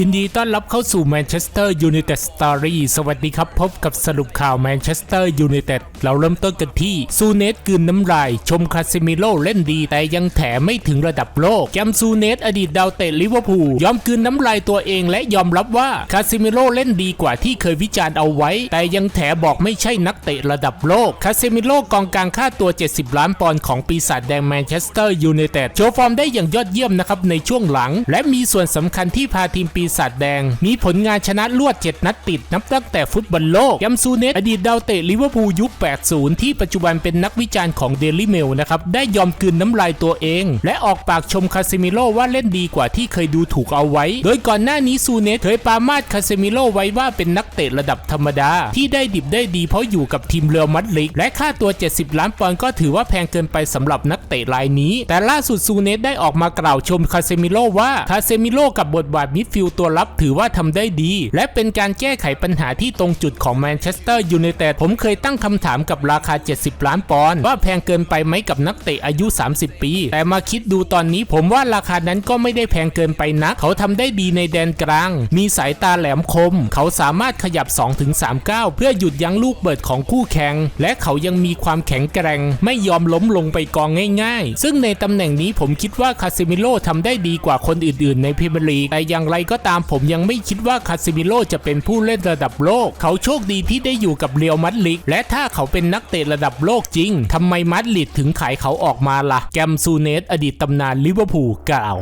ยินดีต้อนรับเข้าสู่แมนเชสเตอร์ยูไนเต็ดสตอรี่สวัสดีครับพบกับสรุปข่าวแมนเชสเตอร์ยูไนเต็ดเราเริ่มต้นกันที่ซูเนสกืนน้ำลาย ชมคาซิมิโลเล่นดี แต่ยังแถไม่ถึงระดับโลกแกมซูเนสอดีตดาวเตะลิเวอร์พูลยอมกืนน้ำลายตัวเองและยอมรับว่าคาซิมิโลเล่นดีกว่าที่เคยวิจารณ์เอาไว้ แต่ยังแถบอกไม่ใช่นักเตะระดับโลกคาซิมิโลกองกลางค่าตัว 70 ล้านปอนด์ของปีศาจแดงแมนเชสเตอร์ยูไนเต็ดโชว์ฟอร์มได้อย่างยอดเยี่ยมนะครับในช่วงหลัง และมีส่วนสำคัญที่พาทีมปีศาจแดง มีผลงานชนะรวด 7 นัดติด นับตั้งแต่ฟุตบอลโลกยัมซูเนตอดีตดาวเตะลิเวอร์พูลยุค 80 ที่ปัจจุบันเป็นนักวิจารณ์ของเดลิเมลนะครับ ได้ยอมกลืนน้ำลายตัวเอง และออกปากชมคาเซมิโลว่าเล่นดีกว่าที่เคยดูถูกเอาไว้ โดยก่อนหน้านี้ซูเนตเคยปามาดคาเซมิโลไว้ว่าเป็นนักเตะระดับธรรมดา ที่ได้ดิบได้ดีเพราะอยู่กับทีมเรอัลมาดริดและค่าตัว 70 ล้านปอนด์ก็ถือว่าแพงเกินไปสำหรับนักเตะรายนี้ แต่ล่าสุดซูเนตได้ออกมากล่าวชมคาเซมิโลว่าคาเซมิโลกับบทบาทมิดฟิลตัวรับถือว่าทำได้ดี และเป็นการแก้ไขปัญหาที่ตรงจุดของแมนเชสเตอร์ยูไนเต็ดผมเคยตั้งคำถามกับราคา 70 ล้านปอนด์ว่าแพงเกินไปไหมกับนักเตะอายุ 30 ปี แต่มาคิดดูตอนนี้ผมว่าราคานั้นก็ไม่ได้แพงเกินไปนักเขาทำได้ดีในแดนกลาง มีสายตาแหลมคม เขาสามารถขยับ 2-3ก้าวเพื่อหยุดยั้งลูกเบิดของคู่แข่งและเขายังมีความแข็งแกร่ง ไม่ยอมล้มลงไปกองง่าย ๆ ซึ่งในตำแหน่งนี้ผมคิดว่าคาซิมิโลทำได้ดีกว่าคนอื่นๆ ในพรีเมียร์ลีกแต่อย่างไรก็ตามผมยังไม่คิดว่าคาซิมิโลจะเป็นผู้เล่นระดับโลก เขาโชคดีที่ได้อยู่กับเรียวมัดลิก และถ้าเขาเป็นนักเตะระดับโลกจริงทำไมมัดลิดถึงขายเขาออกมาล่ะ แกมซูเนสอดีตตำนานลิเวอร์พูลกล่าว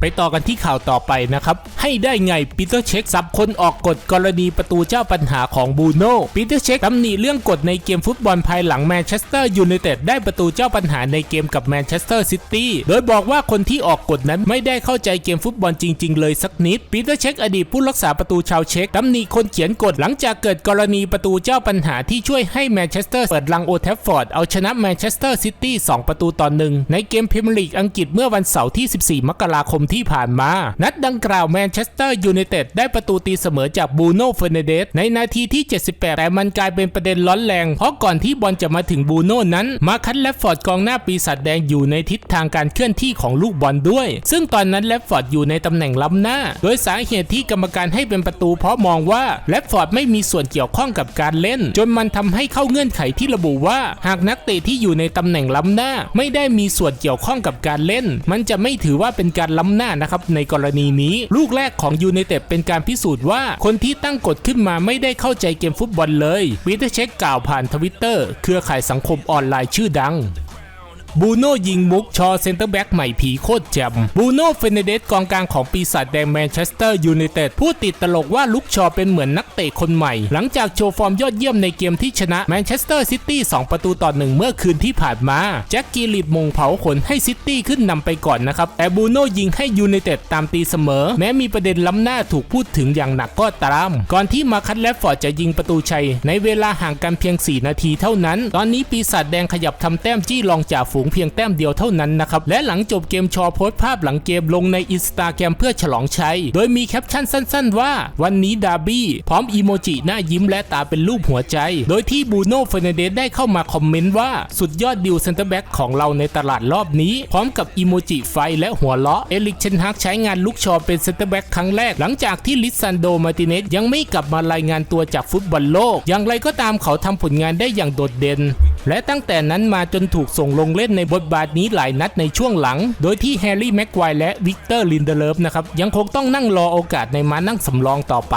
ไปต่อกันที่ข่าวต่อไปนะครับ ให้ได้ไงปีเตอร์เช็คสับคนออกกฎกรณีประตูเจ้าปัญหาของบูโน่ปีเตอร์เช็คตำหนิเรื่องกฎในเกมฟุตบอลภายหลังแมนเชสเตอร์ยูไนเต็ดได้ประตูเจ้าปัญหาในเกมกับแมนเชสเตอร์ซิตี้โดยบอกว่าคนที่ออกกฎนั้นไม่ได้เข้าใจเกมฟุตบอลจริง ๆ เลยสักนิดปีเตอร์เช็คอดีตผู้รักษาประตูชาวเช็คตำหนิคนเขียนกฎหลังจากเกิดกรณีประตูเจ้าปัญหาที่ช่วยให้แมนเชสเตอร์เปิดลังโอแทฟฟอร์ดเอาชนะแมนเชสเตอร์ซิตี้2ประตูต่อหนึ่งในเกมพรีเมียร์ลีกอังกฤษเมื่อวันเสาร์ที่ 14 มกราคมที่ผ่านมา นัดดังกล่าวแมนเชสเตอร์ยูไนเต็ดได้ประตูตีเสมอจากบูโน่เฟอร์นเดสในนาทีที่ 78 แต่มันกลายเป็นประเด็นร้อนแรง เพราะก่อนที่บอลจะมาถึงบูโน่นั้น มาคัตแลฟฟอร์ดกองหน้าปีศาจแดงอยู่ในทิศทางการเคลื่อนที่ของลูกบอลด้วย ซึ่งตอนนั้นแลฟฟอร์ดอยู่ในตำแหน่งล้ำหน้า โดยสาเหตุที่กรรมการให้เป็นประตู เพราะมองว่าแลฟฟอร์ดไม่มีส่วนเกี่ยวข้องกับการเล่น จนมันทำให้เข้าเงื่อนไขที่ระบุว่า หากนักเตะที่อยู่ในตำแหน่งล้ำหน้า ไม่ได้มีส่วนเกี่ยวข้องกับการเล่น มันจะไม่ถือว่าเป็นการล้ำหน้านะครับในกรณีนี้ ลูกแรกของยูไนเต็ดเป็นการพิสูจน์ว่า คนที่ตั้งกฎขึ้นมาไม่ได้เข้าใจเกมฟุตบอลเลยวีเตเช็คกล่าวผ่านทวิตเตอร์เครือข่ายสังคมออนไลน์ชื่อดัง บูโน่ยิงมุก ชอเซนเตอร์แบ็กใหม่ผีโคตรแจ่มบูโน่เฟเนเดสกองกลางของปีศาจแดงแมนเชสเตอร์ยูไนเต็ดพูดติดตลกว่าลุกชอเป็นเหมือนนักเตะคนใหม่ หลังจากโชว์ฟอร์มยอดเยี่ยมในเกมที่ชนะแมนเชสเตอร์ซิตี้2ประตูต่อหนึ่งเมื่อคืนที่ผ่านมา แจ็คกีลิดมงเผาขนให้ซิตี้ขึ้นนำไปก่อนนะครับ แต่บูโน่ยิงให้ยูไนเต็ดตามตีเสมอ แม้มีประเด็นล้ำหน้าถูกพูดถึงอย่างหนักก็ตาม ก่อนที่มาคัตแลฟฟอร์ดจะยิงประตูชัย ในเวลาห่างกันเพียง 4 นาทีเท่านั้น ตอนนี้ปีศาจแดงขยับทำแต้มจี้รองจ่าฝูงเพียงแต้มเดียวเท่านั้นนะครับและหลังจบเกมชอโพสต์ภาพหลังเกมลงในอินสตาแกรมเพื่อฉลองชัย โดยมีแคปชั่นสั้น ๆ ว่า วันนี้ดาร์บี้พร้อมอีโมจิหน้ายิ้มและตาเป็นรูปหัวใจ โดยที่บูโน่เฟรนเดสได้เข้ามาคอมเมนต์ว่าสุดยอดดิวเซนเตอร์แบ็กของเราในตลาดรอบนี้ พร้อมกับอีโมจิไฟและหัวเราะเอลิกเชนฮักใช้งานลุกชอเป็นเซนเตอร์แบ็กครั้งแรก หลังจากที่ลิซันโดมาติเนสยังไม่กลับมารายงานตัวจากฟุตบอลโลก อย่างไรก็ตามเขาทำผลงานได้อย่างโดดเด่น และตั้งแต่นั้นมาจนถูกส่งลงเล่นในบทบาทนี้หลายนัดในช่วงหลัง โดยที่แฮร์รี่แม็กควายและวิกเตอร์ลินเดเลฟนะครับยังคงต้องนั่งรอโอกาสในมานั่งสำรองต่อไป